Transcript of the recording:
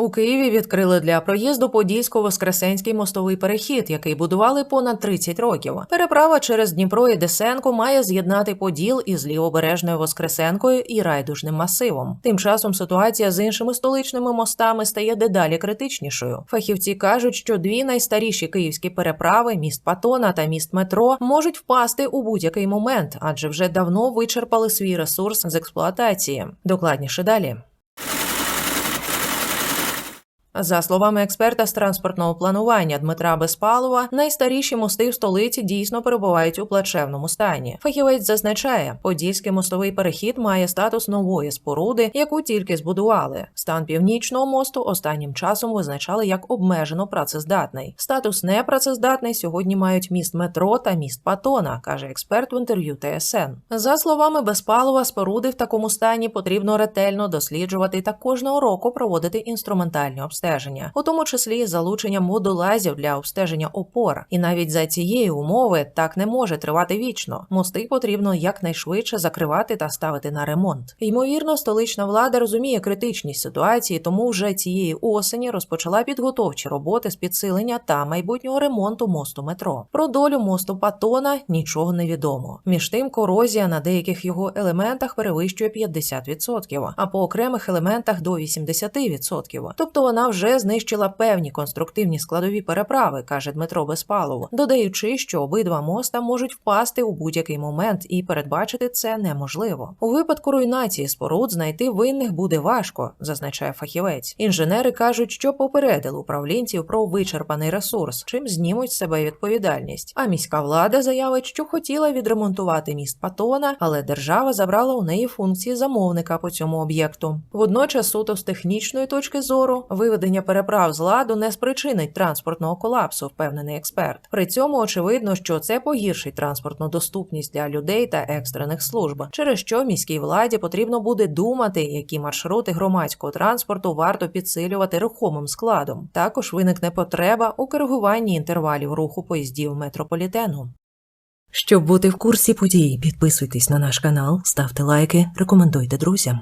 У Києві відкрили для проїзду Подільсько-Воскресенський мостовий перехід, який будували понад 30 років. Переправа через Дніпро і Десенко має з'єднати Поділ із лівобережною Воскресенкою і райдужним масивом. Тим часом ситуація з іншими столичними мостами стає дедалі критичнішою. Фахівці кажуть, що дві найстаріші київські переправи міст Патона та міст метро можуть впасти у будь-який момент, адже вже давно вичерпали свій ресурс з експлуатації. Докладніше далі. За словами експерта з транспортного планування Дмитра Безпалова, найстаріші мости в столиці дійсно перебувають у плачевному стані. Фахівець зазначає, подільський мостовий перехід має статус нової споруди, яку тільки збудували. Стан північного мосту останнім часом визначали як обмежено працездатний. Статус непрацездатний сьогодні мають міст метро та міст Патона, каже експерт в інтерв'ю ТСН. За словами Безпалова, споруди в такому стані потрібно ретельно досліджувати та кожного року проводити інструментальні обстеження, у тому числі з залученням водолазів для обстеження опор. І навіть за цієї умови так не може тривати вічно. Мости потрібно якнайшвидше закривати та ставити на ремонт. Ймовірно, столична влада розуміє критичність ситуації, тому вже цієї осені розпочала підготовчі роботи з підсилення та майбутнього ремонту мосту метро. Про долю мосту Патона нічого не відомо. Між тим, корозія на деяких його елементах перевищує 50%, а по окремих елементах до 80%. Тобто вона вже знищила певні конструктивні складові переправи, каже Дмитро Безпалов, додаючи, що обидва моста можуть впасти у будь-який момент, і передбачити це неможливо. У випадку руйнації споруд знайти винних буде важко, зазначає фахівець. Інженери кажуть, що попередили управлінців про вичерпаний ресурс, чим знімуть з себе відповідальність. А міська влада заявить, що хотіла відремонтувати міст Патона, але держава забрала у неї функції замовника по цьому об'єкту. Водночас, суто з технічної точки зору, виведення переправ з ладу не спричинить транспортного колапсу, впевнений експерт. При цьому очевидно, що це погіршить транспортну доступність для людей та екстрених служб, через що міській владі потрібно буде думати, які маршрути громадського транспорту варто підсилювати рухомим складом. Також виникне потреба у коригуванні інтервалів руху поїздів метрополітену. Щоб бути в курсі подій, підписуйтесь на наш канал, ставте лайки, рекомендуйте друзям.